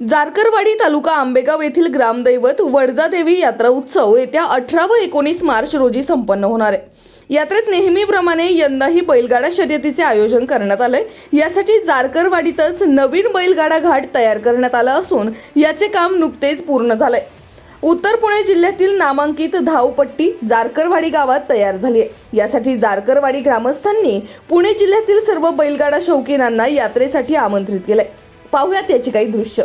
जारकरवाडी तालुका आंबेगाव येथील ग्रामदैवत वडजादेवी यात्रा उत्सव येत्या अठरा व एकोणीस मार्च रोजी संपन्न होणार आहे. यात्रेत नेहमीप्रमाणे यंदाही बैलगाडा शर्यतीचे आयोजन करण्यात आले यासाठी जारकरवाडीतच नवीन बैलगाडा घाट तयार करण्यात आला असून याचे काम नुकतेच पूर्ण झाले उत्तर पुणे जिल्ह्यातील नामांकित धावपट्टी जारकरवाडी गावात तयार झाली आहे. यासाठी जारकरवाडी ग्रामस्थांनी पुणे जिल्ह्यातील सर्व बैलगाडा शौकीनांना यात्रेसाठी आमंत्रित केलंय. पाहुयात याची काही दृश्य.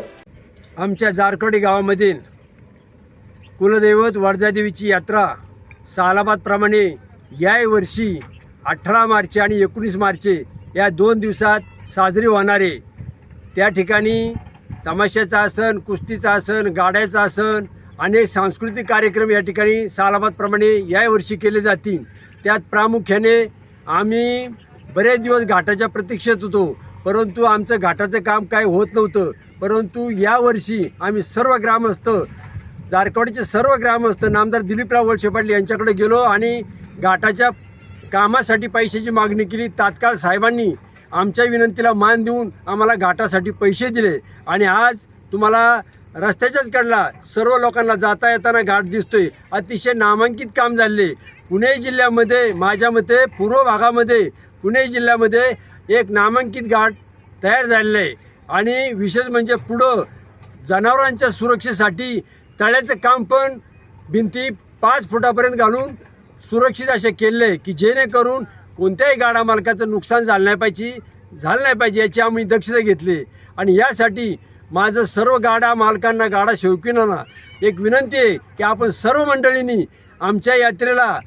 आमच्या जारकडी गावामधील कुलदैवत वर्धादेवीची यात्रा सालाबादप्रमाणे याही वर्षी अठरा मार्च आणि एकोणीस मार्च या दोन दिवसात साजरी होणार आहे. त्या ठिकाणी तमाशाचं आसन कुस्तीचं आसन गाड्याचं आसन अनेक सांस्कृतिक कार्यक्रम या ठिकाणी सालाबादप्रमाणे याही वर्षी केले जातील. त्यात प्रामुख्याने आम्ही बरेच दिवस घाटाच्या प्रतीक्षेत होतो परंतु आमचं घाटाचं काम काय होत नव्हतं. परंतु यावर्षी आम्ही सर्व ग्रामस्थ जारकवाडीचे सर्व ग्रामस्थ नामदार दिलीपराव वळसे पाटील यांच्याकडे गेलो आणि घाटाच्या कामासाठी पैशाची मागणी केली. तात्काळ साहेबांनी आमच्या विनंतीला मान देऊन आम्हाला घाटासाठी पैसे दिले आणि आज तुम्हाला रस्त्याच्याच कडला सर्व लोकांना जाता येताना घाट दिसतोय. अतिशय नामांकित काम झाले पुणे जिल्ह्यामध्ये माझ्या मते पूर्व भागामध्ये पुणे जिल्ह्यामध्ये एक नामांकित घाट तयार झालेलं आहे. आणि विशेष म्हणजे पुढं जनावरांच्या सुरक्षेसाठी तळ्याचं काम पण भिंती पाच फुटापर्यंत घालून सुरक्षित असे केले आहे की जेणेकरून कोणत्याही गाडा मालकाचं नुकसान झालं नाही पाहिजे झालं नाही पाहिजे याची आम्ही दक्षता घेतली आणि यासाठी माझं सर्व गाडा मालकांना गाडा शौकीनांना एक विनंती आहे की आपण सर्व मंडळींनी आमच्या यात्रेला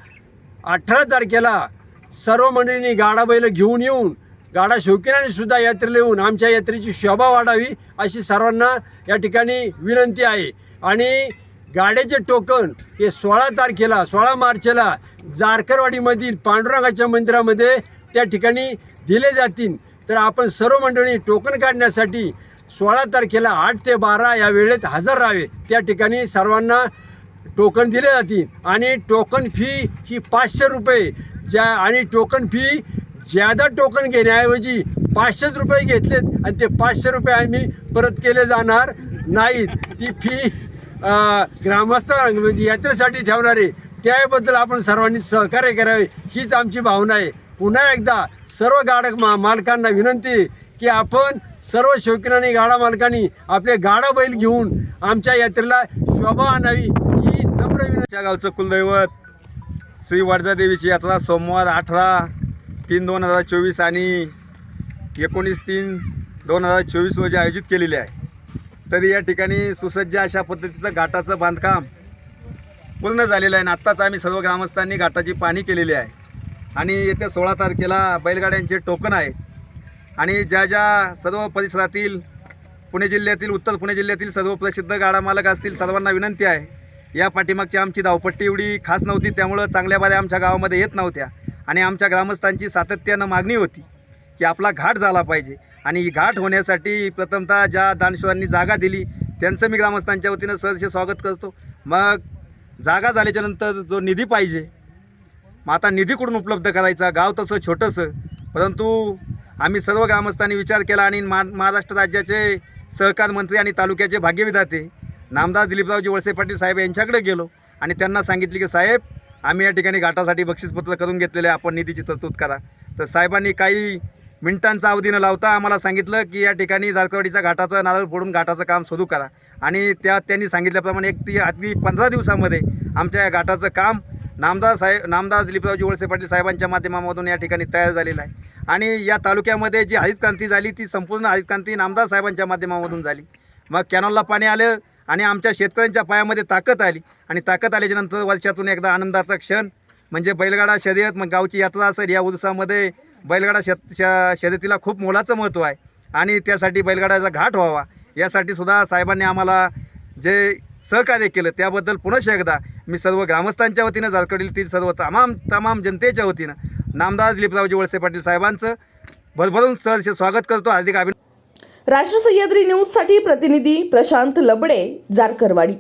अठरा तारखेला सर्व मंडळींनी गाडा बैल घेऊन येऊन गाडा शौकीनाने सुद्धा यात्रेला येऊन आमच्या यात्रेची शोभा वाढावी अशी सर्वांना या ठिकाणी विनंती आहे. आणि गाड्याचे टोकन हे सोळा तारखेला सोळा मार्चला जारकरवाडीमधील पांडुरंगाच्या मंदिरामध्ये त्या ठिकाणी दिले जातील. तर आपण सर्व मंडळी टोकन काढण्यासाठी सोळा तारखेला आठ ते बारा या वेळेत हजर राहावे. त्या ठिकाणी सर्वांना टोकन दिले जातील. आणि टोकन फी ही पाचशे रुपये ज्या आणि टोकन फी ज्यादा टोकन घेण्याऐवजी पाचशेच रुपये घेतलेत आणि ते पाचशे रुपये आम्ही परत केले जाणार नाहीत. ती फी ग्रामस्थ म्हणजे यात्रेसाठी ठेवणारे त्याबद्दल आपण सर्वांनी सहकार्य करावे हीच आमची भावना आहे. पुन्हा एकदा सर्व गाडक मा मालकांना विनंती की आपण सर्व शौकीनांनी गाडा मालकांनी आपले गाडा बैल घेऊन आमच्या यात्रेला शोभा आणावी ही नम्र विनंती. गावचं कुलदैवत श्री वडजादेवीची यात्रा सोमवार अठरा तीन दोन हजार चोवीस आणि एकोणीस तीन दोन हजार चोवीस रोजी आयोजित केलेली आहे. तरी या ठिकाणी सुसज्ज अशा पद्धतीचं घाटाचं बांधकाम पूर्ण झालेलं आहे आणि आत्ताच आम्ही सर्व ग्रामस्थांनी घाटाची पाणी केलेली आहे. आणि येत्या सोळा तारखेला बैलगाड्यांचे टोकन आहे आणि ज्या ज्या सर्व परिसरातील पुणे जिल्ह्यातील उत्तर पुणे जिल्ह्यातील सर्व प्रसिद्ध गाडा मालक असतील सर्वांना विनंती आहे. या पाठीमागची आमची धावपट्टी एवढी खास नव्हती त्यामुळं चांगल्या बाऱ्या आमच्या गावामध्ये येत नव्हत्या. आणि आमच्या ग्रामस्थांची सातत्यानं मागणी होती की आपला घाट झाला पाहिजे. आणि ही घाट होण्यासाठी प्रथमतः ज्या दानशूरांनी जागा दिली त्यांचं मी ग्रामस्थांच्या वतीनं सहर्ष स्वागत करतो. मग जागा झाल्याच्यानंतर जो निधी पाहिजे मग आता निधी कुठून उपलब्ध करायचा? गाव तसं छोटंसं. परंतु आम्ही सर्व ग्रामस्थांनी विचार केला आणि मा महाराष्ट्र राज्याचे सहकार मंत्री आणि तालुक्याचे भाग्यविधाते नामदार दिलीपरावजी वळसे पाटील साहेब यांच्याकडे गेलो आणि त्यांना सांगितले की साहेब आम्ही या ठिकाणी घाटासाठी बक्षीसपत्र करून घेतलेले आपण निधीची तरतूद करा. तर साहेबांनी काही मिनिटांचा अवधी न लावता आम्हाला सांगितलं की या ठिकाणी जारकवाडीचा घाटाचं नारळ फोडून घाटाचं काम सुरू करा. आणि त्या त्यांनी सांगितल्याप्रमाणे एक ती अगदी पंधरा दिवसामध्ये आमच्या या घाटाचं काम नामदार साहेब नामदार दिलीपरावजी वळसे पाटील साहेबांच्या माध्यमामधून या ठिकाणी तयार झालेलं आहे. आणि या तालुक्यामध्ये जी हरित क्रांती झाली ती संपूर्ण हरित क्रांती नामदार साहेबांच्या माध्यमामधून झाली. मग कॅनॉलला पाणी आलं आणि आमच्या शेतकऱ्यांच्या पायामध्ये ताकद आली. आणि ताकद आल्याच्यानंतर वर्षातून एकदा आनंदाचा क्षण म्हणजे बैलगाडा शर्यत मग गावची यात्रा असेल या उत्सवामध्ये बैलगाडा शेत श शर्यतीला खूप मोलाचं महत्त्व आहे. आणि त्यासाठी बैलगाड्याचा घाट व्हावा. यासाठी सुद्धा साहेबांनी आम्हाला जे सहकार्य केलं त्याबद्दल पुनश्च एकदा मी सर्व ग्रामस्थांच्या वतीनं जारकडील सर्व तमाम तमाम जनतेच्या वतीनं नामदार दिलीपरावजी वळसे पाटील साहेबांचं भरभरून सहर्ष स्वागत करतो. हार्दिक अभिनंदन. राष्ट्र सह्याद्री न्यूजसाठी प्रतिनिधी प्रशांत लबडे जारकरवाडी.